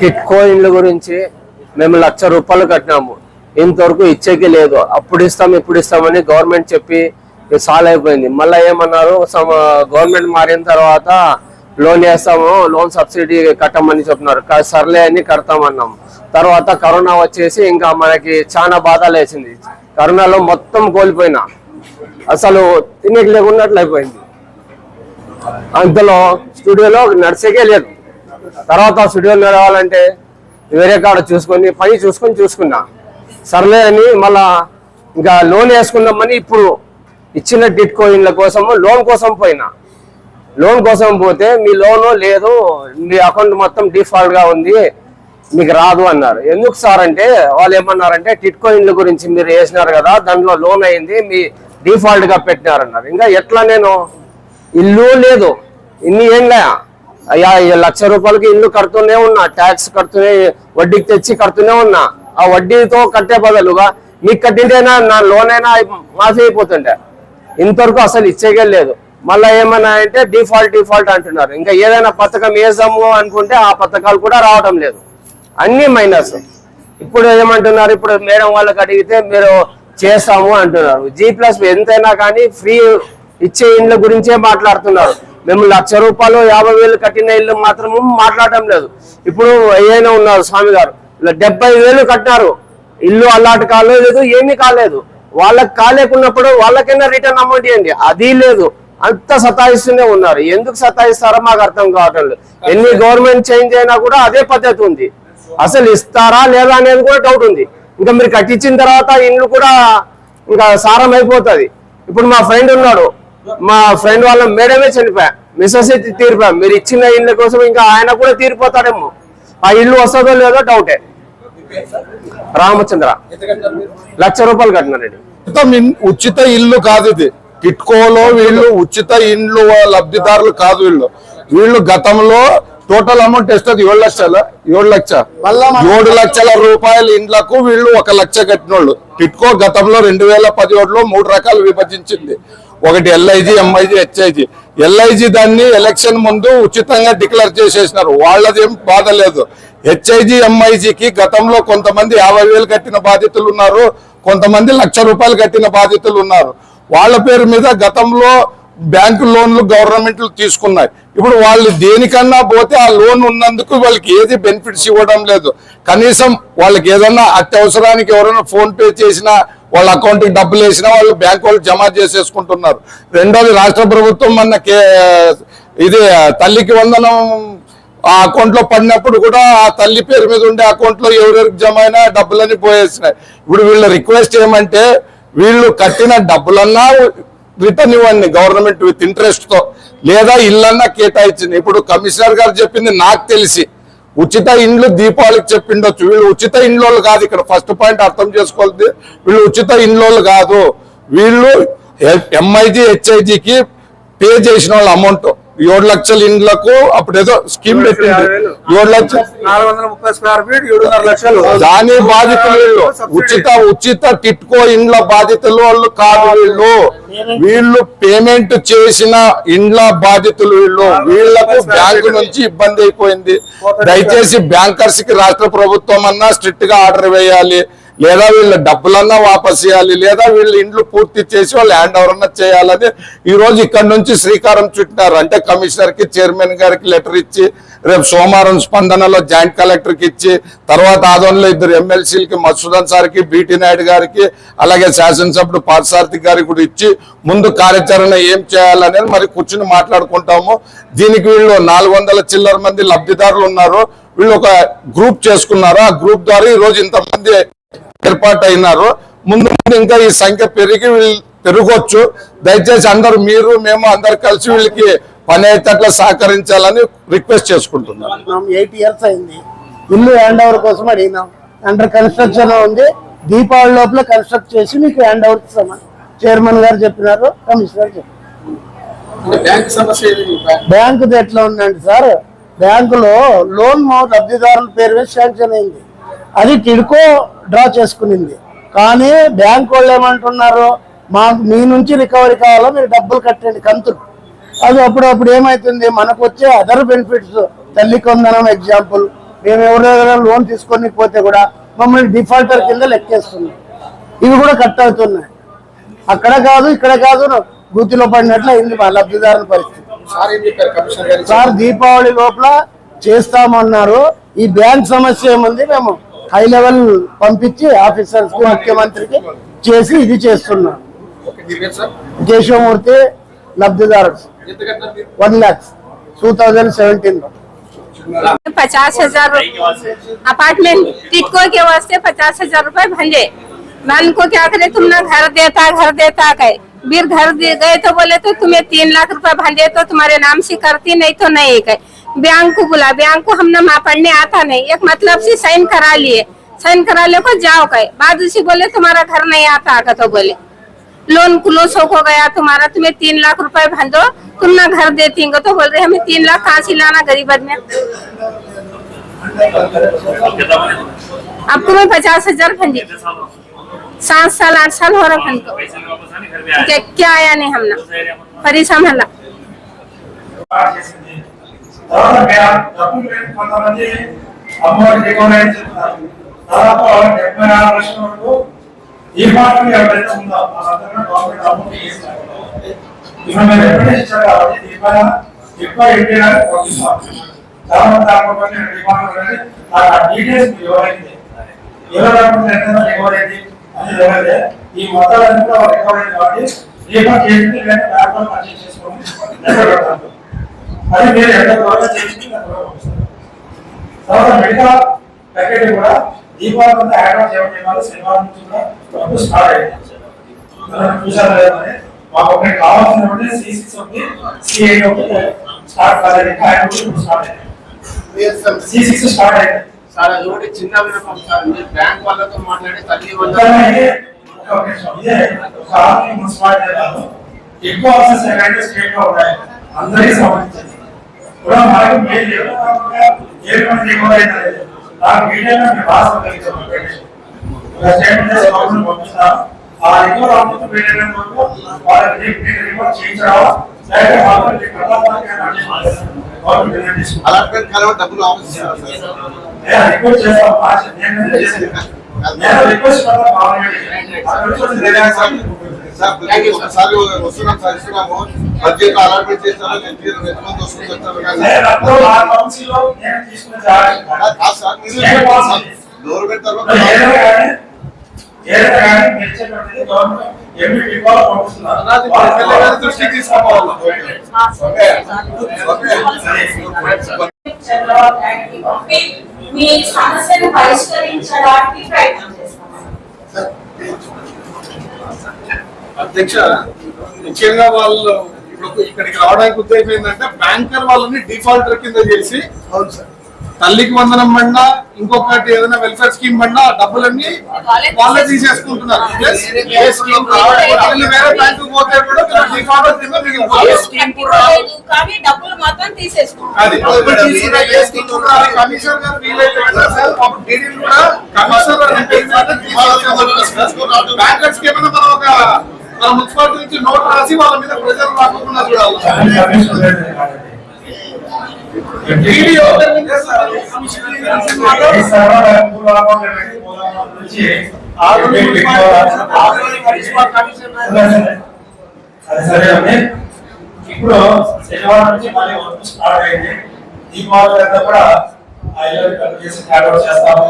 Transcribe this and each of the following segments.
టిట్కో ఇండ్ల గురించి మేము లక్ష రూపాయలు కట్టినాము. ఇంతవరకు ఇచ్చేకి లేదు. అప్పుడు ఇస్తాం ఇప్పుడు ఇస్తామని గవర్నమెంట్ చెప్పి సాల్వ్ అయిపోయింది. మళ్ళీ ఏమన్నారు? గవర్నమెంట్ మారిన తర్వాత లోన్ వేస్తాము లోన్ సబ్సిడీ కట్టమని చెప్తున్నారు సర్లే అని కడతామన్నాం. తర్వాత కరోనా వచ్చేసి ఇంకా మనకి చాలా బాధలు వేసింది. కరోనాలో మొత్తం కోల్పోయినా. అసలు తినేకి లేకున్నట్లు అయిపోయింది అంతలో స్టూడియోలో నడిచేకే లేదు తర్వాత స్టూడియోలో నడవాలంటే వేరే కాడ చూసుకొని పని చూసుకొని చూసుకున్నా. సర్లే అని మళ్ళా ఇంకా లోన్ వేసుకుందామని ఇప్పుడు ఇచ్చిన టిట్ కోయిన్ల కోసము లోన్ కోసం పోయినా. లోన్ కోసం పోతే మీ లోన్ లేదు మీ అకౌంట్ మొత్తం డిఫాల్ట్గా ఉంది మీకు రాదు అన్నారు. ఎందుకు సార్ అంటే వాళ్ళు ఏమన్నారంటే టిట్ కోయిన్ల గురించి మీరు వేసినారు కదా దాంట్లో లోన్ అయింది మీ డిఫాల్ట్గా పెట్టినారన్నారు. ఇంకా ఎట్లా నేను? ఇల్లు లేదు. ఇన్ని ఏంలే అయ్యా లక్ష రూపాయలకి ఇల్లు కడుతూనే ఉన్నా ట్యాక్స్ కడుతూనే వడ్డీకి తెచ్చి కడుతూనే ఉన్నా ఆ వడ్డీతో కట్టే బదులుగా మీకు కట్టింటేనా నా లోన్ అయినా మాఫీ అయిపోతుండే ఇంతవరకు అసలు ఇచ్చేకే లేదు. మళ్ళీ ఏమన్నా అంటే డిఫాల్ట్ డిఫాల్ట్ అంటున్నారు. ఇంకా ఏదైనా పథకం వేసాము అనుకుంటే ఆ పథకాలు కూడా రావడం లేదు. అన్ని మైనస్ ఇప్పుడు ఏమంటున్నారు ఇప్పుడు మేడం వాళ్ళకి అడిగితే మీరు చేస్తాము అంటున్నారు. జీ ప్లస్ ఎంతైనా కానీ ఫ్రీ ఇచ్చే ఇండ్ల గురించే మాట్లాడుతున్నారు. మేము లక్ష రూపాయలు యాభై వేలు కట్టిన ఇల్లు మాత్రము మాట్లాడటం లేదు. ఇప్పుడు అయ్యైనా ఉన్నారు స్వామి గారు. ఇలా డెబ్బై వేలు కట్టినారు. ఇల్లు అలాట్ కాలేదు ఏమీ కాలేదు. వాళ్ళకి కాలేకున్నప్పుడు వాళ్ళకైనా రిటర్న్ అమౌంట్ ఇవ్వండి. అది లేదు. అంత సతాయిస్తూనే ఉన్నారు. ఎందుకు సతాయిస్తారో మాకు అర్థం కావటం లేదు. ఎన్ని గవర్నమెంట్ చేంజ్ అయినా కూడా అదే పద్ధతి ఉంది. అసలు ఇస్తారా లేదా అనేది కూడా డౌట్ ఉంది. ఇంకా మీరు కట్టించిన తర్వాత ఇండ్లు కూడా ఇంకా సారం అయిపోతుంది ఇప్పుడు మా ఫ్రెండ్ ఉన్నాడు. మా ఫ్రెండ్ వాళ్ళ మేడమే చనిపోయా మిస్సెస్ అయితే తీరిపోయా మీరు ఇచ్చిన ఇళ్ళ కోసం ఇంకా ఆయన కూడా తీరిపోతాడేమో. ఆ ఇల్లు వస్తుందో లేదో డౌటే రామచంద్ర లక్ష రూపాయలు కట్టినారండి ఉచిత ఇల్లు కాదు ఇది. కిట్కోలో వీళ్ళు ఉచిత ఇండ్లు లబ్ధిదారులు కాదు వీళ్ళు. వీళ్ళు గతంలో టోటల్ అమౌంట్ ఎస్తుంది ఏడు లక్షల ఏడు లక్ష. ఏడు లక్షల రూపాయల ఇండ్లకు వీళ్ళు ఒక లక్ష కట్టినోళ్ళు. టిట్కో గతంలో రెండు వేల పదిహేడులో మూడు రకాలు విభజించింది. ఒకటి ఎల్ఐజి ఎంఐజి హెచ్ఐజి. ఎల్ఐజి దాన్ని ఎలక్షన్ ముందు ఉచితంగా డిక్లేర్ చేసేసినారు. వాళ్ళదేం బాధ లేదు. హెచ్ఐజి ఎంఐజికి గతంలో కొంతమంది యాభై వేలు కట్టిన బాధితులు ఉన్నారు. కొంతమంది లక్ష రూపాయలు కట్టిన బాధితులు ఉన్నారు. వాళ్ళ పేరు మీద గతంలో బ్యాంకు లోన్లు గవర్నమెంట్లు తీసుకున్నాయి. ఇప్పుడు వాళ్ళు దేనికన్నా పోతే ఆ లోన్ ఉన్నందుకు వాళ్ళకి ఏది బెనిఫిట్స్ ఇవ్వడం లేదు. కనీసం వాళ్ళకి ఏదన్నా అత్యవసరానికి ఎవరైనా ఫోన్ పే చేసినా వాళ్ళ అకౌంట్కి డబ్బులు వేసినా వాళ్ళు బ్యాంక్ వాళ్ళు జమ చేసేసుకుంటున్నారు. రెండోది రాష్ట్ర ప్రభుత్వం మన కే ఇది తల్లికి వందనం ఆ అకౌంట్లో పడినప్పుడు కూడా ఆ తల్లి పేరు మీద ఉండే అకౌంట్లో ఎవరెవరికి జమ అయినా డబ్బులన్నీ పోయేసినాయి. ఇప్పుడు వీళ్ళ రిక్వెస్ట్ ఏమంటే వీళ్ళు కట్టిన డబ్బులన్నా రిటర్న్ ఇవ్వండి గవర్నమెంట్ విత్ ఇంట్రెస్ట్తో లేదా ఇల్లన్నా కేటాయించింది. ఇప్పుడు కమిషనర్ గారు చెప్పింది నాకు తెలిసి. ఉచిత ఇండ్లు దీపావళికి చెప్పిండొచ్చు. వీళ్ళు ఉచిత ఇండ్లోళ్ళు కాదు ఇక్కడ. ఫస్ట్ పాయింట్ అర్థం చేసుకోవాలి వీళ్ళు ఉచిత ఇండ్లోళ్ళు కాదు. వీళ్ళు ఎంఐజి హెచ్ఐజికి పే చేసిన వాళ్ళ అమౌంట్ ఏడు లక్షల ఇండ్లకు అప్పుడు ఏదో స్కీమ్ పెట్టింది. ఏడు లక్షలు. దాని బాధితులు ఉచిత ఉచిత టిట్కో ఇండ్ల బాధితులు వాళ్ళు కాదు వీళ్ళు. వీళ్ళు పేమెంట్ చేసిన ఇండ్ల బాధితులు వీళ్ళు. వీళ్ళకు బ్యాంకు నుంచి ఇబ్బంది అయిపోయింది. దయచేసి బ్యాంకర్స్కి రాష్ట్ర ప్రభుత్వం అన్నా స్ట్రిక్ట్గా ఆర్డర్ వేయాలి. లేదా వీళ్ళ డబ్బులన్నా వాపస్ చేయాలి లేదా వీళ్ళ ఇండ్లు పూర్తి చేసి వాళ్ళు హ్యాండ్ ఓవర్ అన్నా చేయాలని ఈరోజు ఇక్కడ నుంచి శ్రీకారం చుట్టినారు. అంటే కమిషనర్కి చైర్మన్ గారికి లెటర్ ఇచ్చి రేపు సోమవారం స్పందనలో జాయింట్ కలెక్టర్కి ఇచ్చి తర్వాత ఆదోన్లో ఇద్దరు ఎమ్మెల్సీలకి మసూదన్ సార్కి బీటీ నాయుడు గారికి అలాగే శాసనసభ్యుడు పార్థసారథి గారికి కూడా ఇచ్చి ముందు కార్యాచరణ ఏం చేయాలనేది మరి కూర్చుని మాట్లాడుకుంటాము. దీనికి వీళ్ళు నాలుగు వందల చిల్లర మంది లబ్ధిదారులు ఉన్నారు. వీళ్ళు ఒక గ్రూప్ చేసుకున్నారు. ఆ గ్రూప్ ద్వారా ఈ రోజు ఇంతమంది ఏర్పాటు అయినారు ముందు ముందు ఇంకా ఈ సంఖ్య పెరిగి వీళ్ళు పెరగొచ్చు. దయచేసి అందరూ మీరు మేము అందరు కలిసి వీళ్ళకి పని అయ్యేటట్లు సహకరించాలని రిక్వెస్ట్ చేసుకుంటున్నాను ఎయిట్ ఇయర్స్ అయింది. ఇల్లు హ్యాండ్ ఓవర్ కోసం అడిగినాం. అండర్ కన్స్ట్రక్షన్ ఉంది. దీపావళి లోపల కన్స్ట్రక్ట్ చేసి మీకు హ్యాండ్ ఓవర్ ఇస్తామని చైర్మన్ గారు చెప్పినారు కమిషనర్ చెప్పినారు బ్యాంక్ సమస్య బ్యాంకు ఎట్లా ఉందండి సార్? బ్యాంకులో లోన్ మా లబ్ధిదారుల పేరు మీద శాంక్షన్ అయింది. అది టిడ్కో డ్రా చేసుకునింది. కానీ బ్యాంక్ వాళ్ళు ఏమంటున్నారు మాకు మీ నుంచి రికవరీ కావాలో మీరు డబ్బులు కట్టండి కంతులు. అది అప్పుడు అప్పుడు ఏమవుతుంది మనకు వచ్చే అదర్ బెనిఫిట్స్ తల్లి కొందనం ఎగ్జాంపుల్. మేము ఎవరి దగ్గర లోన్ తీసుకొని పోతే కూడా మమ్మల్ని డిఫాల్టర్ కింద లెక్కేస్తున్నాం ఇవి కూడా కట్ అవుతున్నాయి. అక్కడ కాదు ఇక్కడ కాదు గూతిలో పడినట్లు అయింది మా లబ్ధిదారుల పరిస్థితి. సార్ దీపావళి లోపల చేస్తామన్నారు. ఈ బ్యాంక్ సమస్య ఏముంది మేము హై లెవెల్ పంపించి ఆఫీసర్స్ కి ముఖ్యమంత్రికి చేసి ఇది చేస్తున్నాం ఓకే మీ పేరు సార్ కేశవమూర్తి లబ్ధిదారుడు ఎంత కట్టారు మీరు one lakhs two thousand seventeen లో पचास हजार अपार्टमेंट टिटको के वास्ते पचास हजार रूपए भंजे मैं उनको क्या करे तुमने घर देता घर देता कहे फिर घर दे गए तो बोले तो तुम्हें तीन लाख रुपए भंजे तो तुम्हारे नाम से करती नहीं तो नहीं कहे बैंक को बुला बैंक को हमने वहाँ पढ़ने आता नहीं। एक मतलब से साइन करा लिए। साइन करा ले को जाओ कहे बाद उसी बोले तुम्हारा घर नहीं आता आगा तो बोले। लोन क्लोज हो गया तुम्हारा तुम्हें तीन लाख रुपए भंजो तुम ना घर देती तो बोल रहे हमें तीन लाख कहाँ से लाना गरीब आदमी? आपको मैं पचास हज़ार भंजी। सात साल आठ साल हो रहा को क्या, आया नहीं हमने? फरी संभाला తర్వాత డబ్బులు లేని కొంతమంది అమ్మఒడి చేస్తున్నారు దాదాపు డెబ్బై ఆరు లక్షల వరకు ఈ మార్పులు ఎవరైతే ఉందో వాళ్ళందరూ గవర్నమెంట్ అమౌంట్ ఇస్తారు ఇప్పుడు మీరు ఇచ్చారు కాబట్టి ఎక్కువ పంపిస్తాం డిమాండ్ ఆ డీటెయిల్స్ ఎవరైతే ఎంత అయింది అనేది ఎవరైతే ఈ మొత్తాలన్నీ కూడా రికవరీ అయింది కాబట్టి రీఫండ్ చేసి లేదా బ్యాంక్ పర్చేస్ చేసుకొని అది మీరు ఎంత త్వరగా చేసి తర్వాత మిగతా ప్యాకెట్ కూడా దీపావళి అంతా అడ్వాన్స్ చేయడం వల్ల శనివారం నుంచి కూడా స్టార్ట్ అయింది. చూసారు లేదా అని మాకు ఒకటి కావాల్సినటువంటి సి సిక్స్ ఒకటి సి ఎయిట్ ఒకటి స్టార్ట్ కాలేదు. ఇంకా ఆయన స్టార్ట్ అయింది సి సిక్స్ స్టార్ట్ అయింది సార్ అది ఒకటి చిన్న వినపం సార్. మీరు బ్యాంక్ వాళ్ళతో మాట్లాడి తల్లి మున్సిపాలిటీ. ఎక్కువ ఆఫీసెస్ ఎక్కడైతే స్టేట్లో ఉన్నాయి అందరికీ సంబంధించింది. కూడా మనకు మెయిల్ ఏ పని ఎక్కువ అయితే నాకు మీడియా మేము రాసుకోగలుగుతాం ఒక స్టేట్మెంట్ చేసి గవర్నమెంట్ పంపిస్తాం ఆ రికార్డ్ అమౌంట్ మీడియా వరకు వాళ్ళకి రికార్డ్ చేయించడం లేకపోతే వాళ్ళకి గవర్నమెంట్ తీసుకుంటాం అలాట్మెంట్ కాలం డబ్బులు ఆఫీస్ నేను రిక్వెస్ట్ చేస్తాను భాష నేను చేసింది నేను రిక్వెస్ట్ చేస్తాను కావాలని సార్ వస్తున్నాం సార్. ఇస్తున్నాము. బడ్జెట్ అలాట్మెంట్ ఎంతమంది వస్తుంది చెప్తారు కానీ? దృష్టికి తీసుకోవాలి చంద్రబాబు నాయుడుకి పంపి మీ సమస్యను పరిష్కరించడానికి ప్రయత్నం చేస్తాం అధ్యక్ష ముఖ్యంగా వాళ్ళు ఇక్కడికి రావడానికి ఉద్దేశం ఏంటంటే బ్యాంకర్ వాళ్ళని డిఫాల్టర్ కింద చేసి తల్లికి వందనం పడినా ఇంకొకటి ఏదైనా వెల్ఫేర్ స్కీమ్ పడినా డబ్బులన్నీ వాళ్ళే తీసేసుకుంటున్నారు. వేరే బ్యాంకు పోతే కూడా డిఫాల్టర్ కింద కమిషనర్ గారు వీలైతే సార్ కమిషనర్ బ్యాంకర్స్కి ఏమైనా మనం ఒక మన మున్సిపాలిటీ నుంచి నోట్ రాసి వాళ్ళ మీద ప్రెజర్ రాకుండా చూడాలి. సరే అండి ఇప్పుడు శనివారం నుంచి మళ్ళీ వర్క్ స్టార్ట్ అయింది. దీపావళి కూడా కట్ చేసి హ్యాండ్ ఓవర్ చేస్తాము.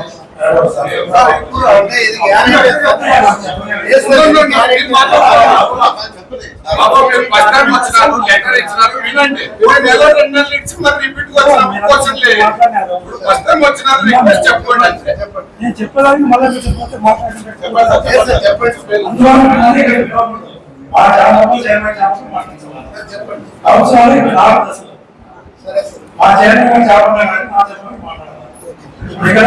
లెటర్ ఇచ్చినారు వినండి నెల రెండు నెలలు ఇచ్చి మరి రిపీట్ క్వశ్చన్ లేదు వచ్చినారు రిక్వెస్ట్ చెప్పండి. అంతే నేను మళ్ళీ చెప్పండి మా చైర్మన్ మా చైర్మన్ మాట్లాడాలి ఇక్కడ